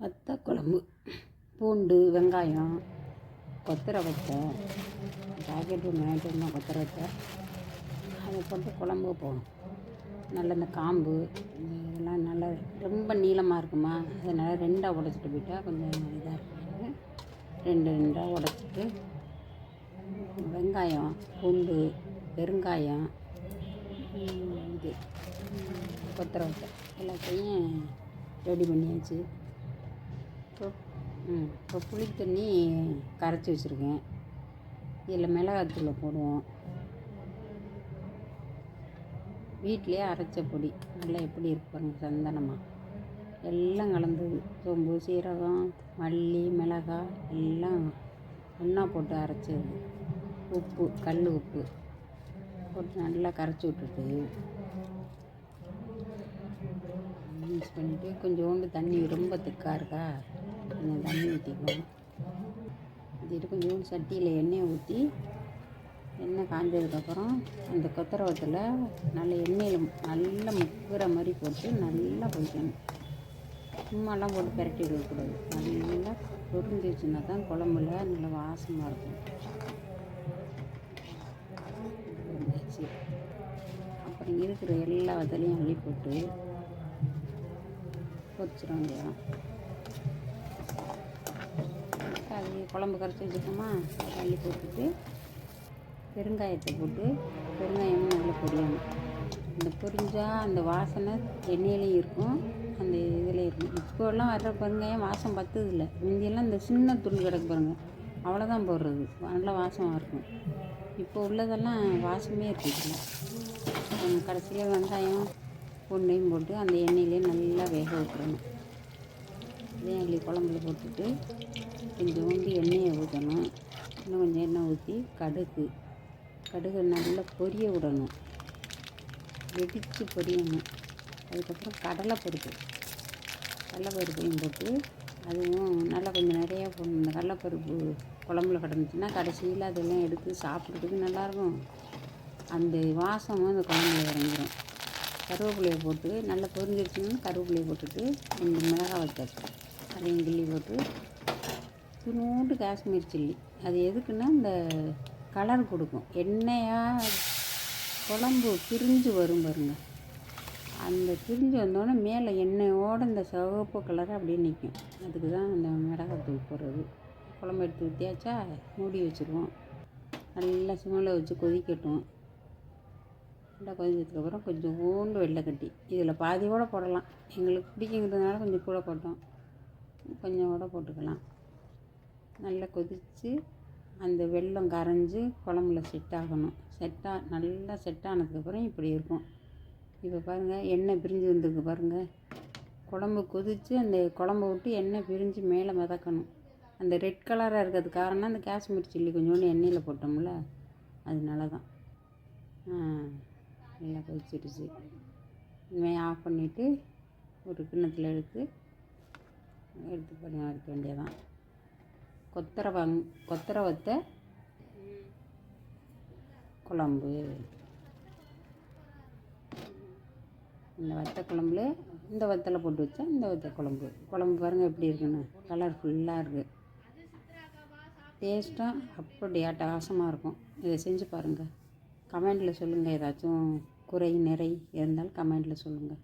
வத்த குழம்பு பூண்டு வெங்காயம் கொத்தர வத்தை பாக்கெட் ஒன்று வாங்கிட்டு வந்தோம் கொத்தரை அதை போட்டு குழம்பு போகணும் நல்ல இந்த காம்பு இதெல்லாம் நல்லா ரொம்ப நீளமாக இருக்குமா அதனால் ரெண்டாக உடச்சிட்டு போயிட்டா கொஞ்சம் இதாக இருக்கும் ரெண்டு ரெண்டாக உடச்சிட்டு வெங்காயம் பூண்டு பெருங்காயம் இது ம், கொத்தரை எல்லாத்தையும் ரெடி பண்ணியாச்சு. இப்போ ம் இப்போ புளி தண்ணி கரைச்சி வச்சுருக்கேன். இதில் மிளகாத்தூளை போடுவோம். வீட்டிலேயே அரைச்ச பொடி. நல்லா எப்படி இருப்பாங்க சந்தனமாக எல்லாம் கலந்தது சோம்பு சீரகம் மல்லி மிளகாய் எல்லாம் ஒன்றா போட்டு அரைச்சது. உப்பு கல் உப்பு போட்டு நல்லா கரைச்சி விட்டுட்டு மிக்ஸ் பண்ணிவிட்டு கொஞ்சோண்டு தண்ணி ரொம்ப திக்காக இருக்கா? கொஞ்சம் தண்ணி ஊற்றிக்குவோம் ஊற்றிட்டு கொஞ்சோண்டு சட்டியில் எண்ணெயை ஊற்றி எண்ணெய் காஞ்சதுக்கப்புறம் அந்த கொத்தரவத்தில் நல்ல எண்ணெயில் நல்லா முக்கிற மாதிரி போட்டு நல்லா பொரிக்கணும். சும்மாலாம் போட்டு பிரட்டி விடக்கூடாது. நல்லா பொரிஞ்சிச்சுன்னா தான் குழம்புல நல்லா வாசமாக இருக்கும். அப்புறம் இருக்கிற எல்லா வதலையும் அள்ளி போட்டு பொரிச்சிட வேண்டியதான் தக்காளி குழம்பு கரைச்சி வச்சுக்கோமா தக்காளி அள்ளி போட்டுட்டு பெருங்காயத்தை போட்டு பெருங்காயமும் நல்லா பொரியணும். இந்த பொரிஞ்சால் அந்த வாசனை எண்ணெயிலையும் இருக்கும் அந்த இதில் இருக்கும். இப்போல்லாம் வர்ற பெருங்காயம் வாசம் பத்துது இல்லை முந்தியெல்லாம் இந்த சின்ன துணி கிடக்கு பாருங்க. அவ்வளோதான் போடுறது. நல்ல வாசமாக இருக்கும். இப்போ உள்ளதெல்லாம் வாசமே இருக்குது. கடைசியில் வெங்காயம் பூண்டையும் போட்டு அந்த எண்ணெயிலே நல்லா வேக விட்டுறணும் இதையும் அள்ளி குழம்புல போட்டுட்டு கொஞ்சோண்டு எண்ணெயை ஊற்றணும். இன்னும் கொஞ்சம் எண்ணெய் ஊற்றி கடுகு. கடுகு நல்லா பொரிய விடணும். வெடித்து பொரியணும். அதுக்கப்புறம் கடலைப்பருப்பு. கடலைப்பருப்பையும் போட்டு அதுவும் நல்லா கொஞ்சம் நிறையா போடணும். இந்த கடலைப்பருப்பு குழம்புல கிடந்துச்சுன்னா கடைசியில் அதெல்லாம் எடுத்து சாப்பிட்றதுக்கு நல்லாயிருக்கும் அந்த வாசமும் அந்த குழம்புல இறங்கிடும் கருவேப்பிலையை போட்டு நல்லா பொரிஞ்சிருச்சுன்னா கருவேப்பிலையை போட்டுட்டு ரெண்டு மிளகாய் வச்சாச்சு. அதையும் கிள்ளி போட்டு துணூண்டு காஷ்மீர் சில்லி. அது எதுக்குன்னா இந்த கலர் கொடுக்கும். எண்ணெயாக குழம்பு பிரிஞ்சு வரும் பாருங்க. அந்த பிரிஞ்சு வந்தோடனே மேலே எண்ணெயோடு இந்த சிவப்பு கலர் அப்படியே நிற்கும். அதுக்கு தான் அந்த மிளகாத்தூள் போடுறது. குழம்பு எடுத்து ஊற்றியாச்சா மூடி வச்சுருவோம். நல்லா சிம்மில் வச்சு கொதிக்கட்டும். நல்லா கொதிச்சதுக்கப்புறம் கொஞ்சம் ஊண்டு வெள்ளைக்கட்டி இதில் பாதி கூட போடலாம். எங்களுக்கு பிடிக்குங்கிறதுனால கொஞ்சம் கூட போட்டோம். கொஞ்சம் கூட போட்டுக்கலாம். நல்லா கொதித்து அந்த வெள்ளம் கரைஞ்சி குழம்புல செட் ஆகணும். செட்டாக நல்லா செட் ஆனதுக்கப்புறம் இப்படி இருக்கும். இப்போ பாருங்கள் எண்ணெய் பிரிஞ்சு வந்திருக்கு பாருங்கள் குழம்பு கொதித்து அந்த குழம்பு விட்டு எண்ணெய் பிரிஞ்சு மேலே மிதக்கணும். அந்த ரெட் கலராக இருக்கிறது காரணம் அந்த காஷ்மீர் சில்லி கொஞ்சோண்டு எண்ணெயில் போட்டோம்ல அதனால தான் ஆ, நல்லா கொதிச்சிடுச்சு. இனிமேல் ஆஃப் பண்ணிவிட்டு ஒரு கிண்ணத்தில் எடுத்து எடுத்து பண்ணி வைக்க வேண்டியதான் கொத்தரை வங் கொத்தரை வத்த குழம்பு. இந்த வத்த குழம்புல இந்த வத்தலை போட்டு வச்சா இந்த வத்த குழம்பு. குழம்பு பாருங்கள் எப்படி இருக்குன்னு. கலர்ஃபுல்லாக இருக்குது டேஸ்ட்டாக அப்படி அட்டகாசமாக இருக்கும். இதை செஞ்சு பாருங்கள் கமெண்டில் சொல்லுங்கள் ஏதாச்சும் குறை நிறை இருந்தால் கமெண்டில் சொல்லுங்கள்